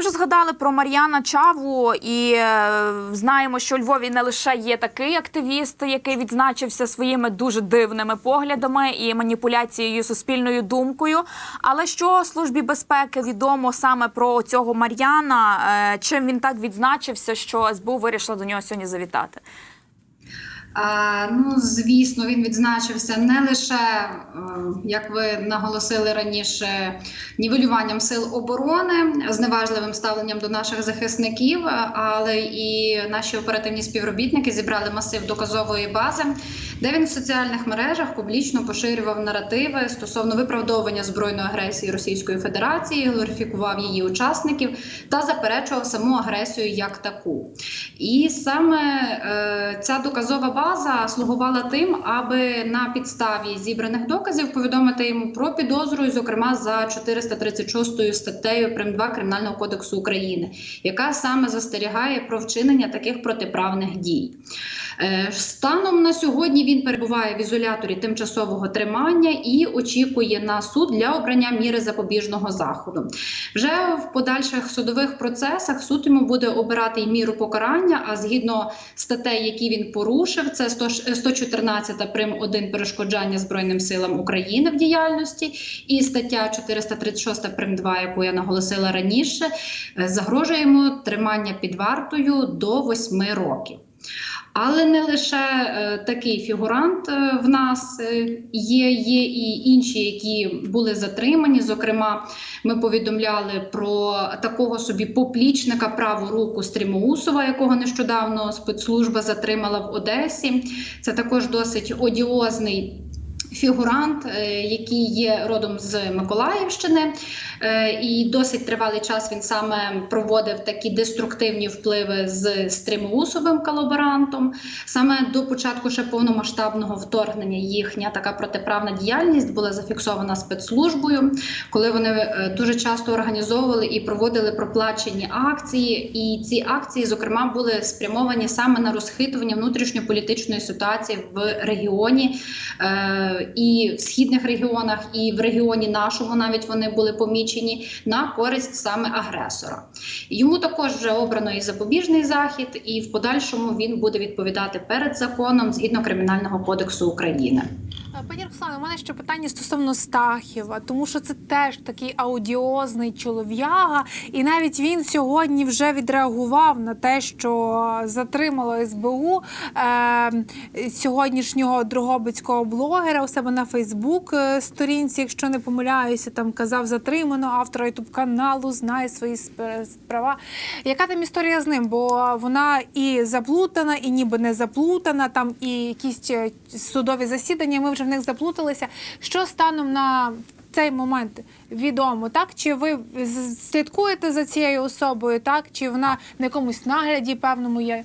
Ми вже згадали про Мар'яна Чаву і е, знаємо, що у Львові не лише є такий активіст, який відзначився своїми дуже дивними поглядами і маніпуляцією суспільною думкою. Але що службі безпеки відомо саме про цього Мар'яна? Е, чим він так відзначився, що СБУ вирішила до нього сьогодні завітати? Ну, звісно, він відзначився не лише, е, як ви наголосили раніше, нівелюванням сил оборони, зневажливим ставленням до наших захисників, але і наші оперативні співробітники зібрали масив доказової бази, де він в соціальних мережах публічно поширював наративи стосовно виправдовування збройної агресії Російської Федерації, глорифікував її учасників та заперечував саму агресію як таку. І саме е, ця доказова база слугувала тим, аби на підставі зібраних доказів повідомити йому про підозру, зокрема за 436 статтею Прим 2 Кримінального кодексу України, яка саме застерігає про вчинення таких протиправних дій. Е, Станом на сьогодні він перебуває в ізоляторі тимчасового тримання і очікує на суд для обрання міри запобіжного заходу. Вже в подальших судових процесах суд йому буде обирати й міру покарання. А згідно статей, які він порушив, це 100 114 прим. 1 перешкоджання Збройним силам України в діяльності, і стаття 436 прим. 2, яку я наголосила раніше, загрожуємо тримання під вартою до 8 років. Але не лише е, такий фігурант е, в нас е, є, є і інші, які були затримані. Зокрема, ми повідомляли про такого собі поплічника праву руку Стрімоусова, якого нещодавно спецслужба затримала в Одесі. Це також досить одіозний. Фігурант, е, який є родом з Миколаївщини, е, і досить тривалий час він саме проводив такі деструктивні впливи з стримоусовим колаборантом. Саме до початку ще повномасштабного вторгнення їхня така протиправна діяльність була зафіксована спецслужбою, коли вони е, дуже часто організовували і проводили проплачені акції. І ці акції, зокрема, були спрямовані саме на розхитування внутрішньополітичної ситуації в регіоні. І в східних регіонах, і в регіоні нашого навіть вони були помічені на користь саме агресора. Йому також вже обрано і запобіжний захід, і в подальшому він буде відповідати перед законом згідно кримінального кодексу України. Е, Пані Руслане, у мене ще питання стосовно Стахіва, тому що це теж такий аудіозний чолов'яга, і навіть він сьогодні вже відреагував на те, що затримало СБУ е, сьогоднішнього дрогобицького блогера у себе на Фейсбук е, сторінці, якщо не помиляюся, там казав затримано автора ютуб каналу, знає свої сп- права. Яка там історія з ним? Бо вона і заплутана, і ніби не заплутана. Там і якісь е, судові засідання. Ми вже в них заплуталися. Що станом на цей момент відомо, так? Чи ви слідкуєте за цією особою, так? Чи вона на якомусь нагляді певному є?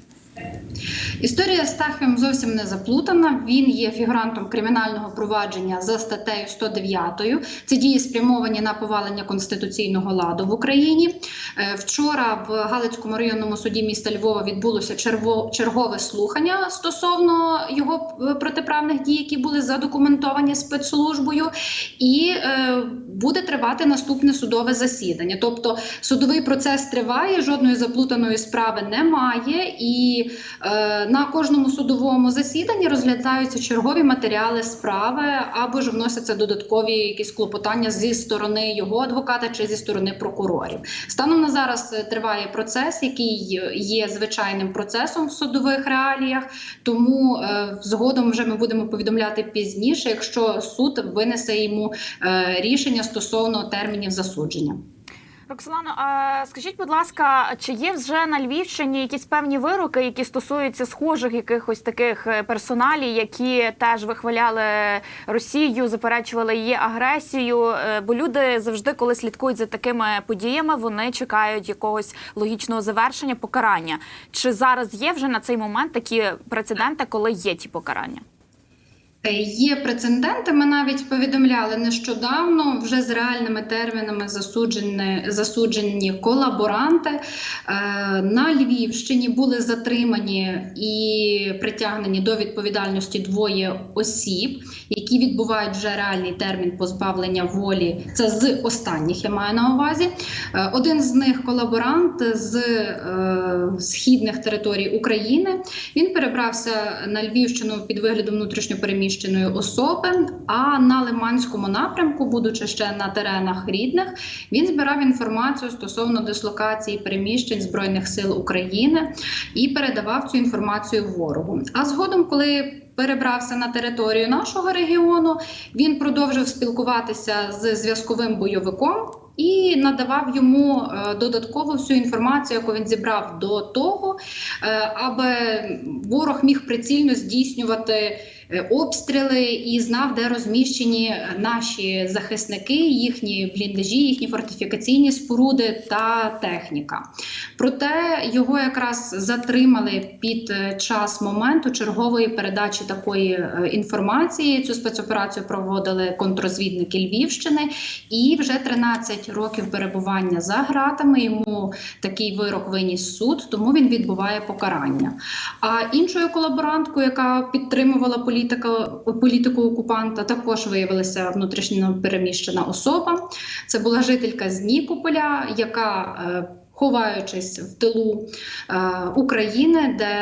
Історія з Тахвем зовсім не заплутана. Він є фігурантом кримінального провадження за статтею 109. Це дії спрямовані на повалення конституційного ладу в Україні. Е, Вчора в Галицькому районному суді міста Львова відбулося чергове слухання стосовно його е, протиправних дій, які були задокументовані спецслужбою, і е, буде тривати наступне судове засідання. Тобто судовий процес триває, жодної заплутаної справи немає, і е, на кожному судовому засіданні розглядаються чергові матеріали справи або ж вносяться додаткові якісь клопотання зі сторони його адвоката чи зі сторони прокурорів. Станом на зараз е, триває процес, який є звичайним процесом в судових реаліях. Тому е, згодом вже ми будемо повідомляти пізніше, якщо суд винесе йому е, рішення стосовно термінів засудження. Роксолано, скажіть, будь ласка, чи є вже на Львівщині якісь певні вироки, які стосуються схожих якихось таких е, персоналій, які теж вихваляли Росію, заперечували її агресію? Е, Бо люди завжди, коли слідкують за такими подіями, вони чекають якогось логічного завершення, покарання. Чи зараз є вже на цей момент такі прецеденти, коли є ті покарання? Е, Є прецеденти. Ми навіть повідомляли нещодавно вже з реальними термінами засуджені, засуджені колаборанти. Е, На Львівщині були затримані і притягнені до відповідальності двоє осіб, які відбувають вже реальний термін позбавлення волі. Це з останніх я маю на увазі. Е, Один з них колаборант з східних територій України. Він перебрався на Львівщину під виглядом внутрішньопереміщеної особи. А на Лиманському напрямку, будучи ще на теренах рідних, він збирав інформацію стосовно дислокації переміщень збройних сил України і передавав цю інформацію ворогу. А згодом, коли перебрався на територію нашого регіону, він продовжив спілкуватися з зв'язковим бойовиком. І надавав йому е, додатково всю інформацію, яку він зібрав до того, е, аби ворог міг прицільно здійснювати обстріли і знав, де розміщені наші захисники, їхні бліндажі, їхні фортифікаційні споруди та техніка. Проте його якраз затримали під е, час моменту чергової передачі такої е, інформації. Цю спецоперацію проводили контррозвідники Львівщини, і вже 13 років перебування за ґратами. Йому такий вирок виніс суд, тому він відбуває покарання. А іншою колаборанткою, яка підтримувала політика, політику окупанта, також виявилася внутрішньо переміщена особа. Це була жителька з Нікополя, яка е, Ховаючись в тилу е, України, де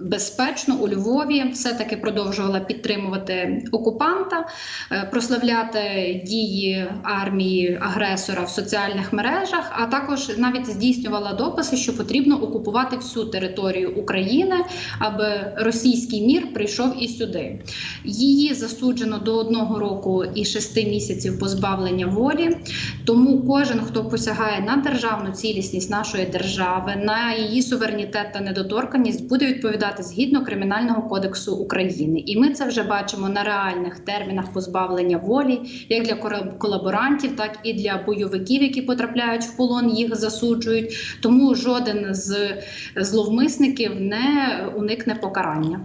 безпечно у Львові все-таки продовжувала підтримувати окупанта, е, прославляти дії армії агресора в соціальних мережах, а також навіть здійснювала дописи, що потрібно окупувати всю територію України, аби російський мір прийшов і сюди. Її засуджено до одного року і шести місяців позбавлення волі. Тому кожен, хто посягає на державну цілісність нашої держави, на її суверенітет та недоторканність, буде відповідати згідно кримінального кодексу України. І ми це вже бачимо на реальних термінах позбавлення волі, як для колаборантів, так і для бойовиків, які потрапляють в полон, їх засуджують. Тому жоден з зловмисників не уникне покарання.